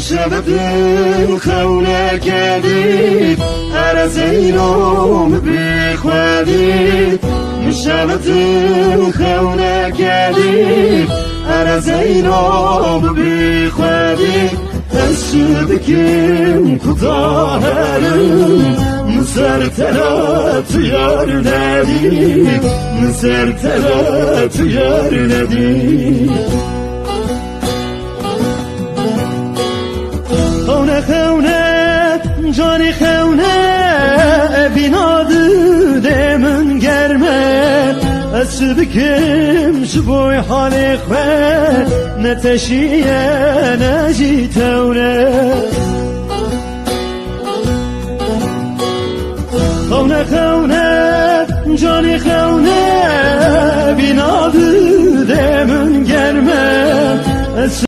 شبدن خونه کدید ارزینم بخوادید شبدن خونه کدید ارزینم بخوادید از شبکم کداهرم مسر تلات یار ندید مسر خونه جانی خونه بیناdı demin germe Esbikim şu boy halik ve Ne teşiye ne jitevne خونه خونه جانی خونه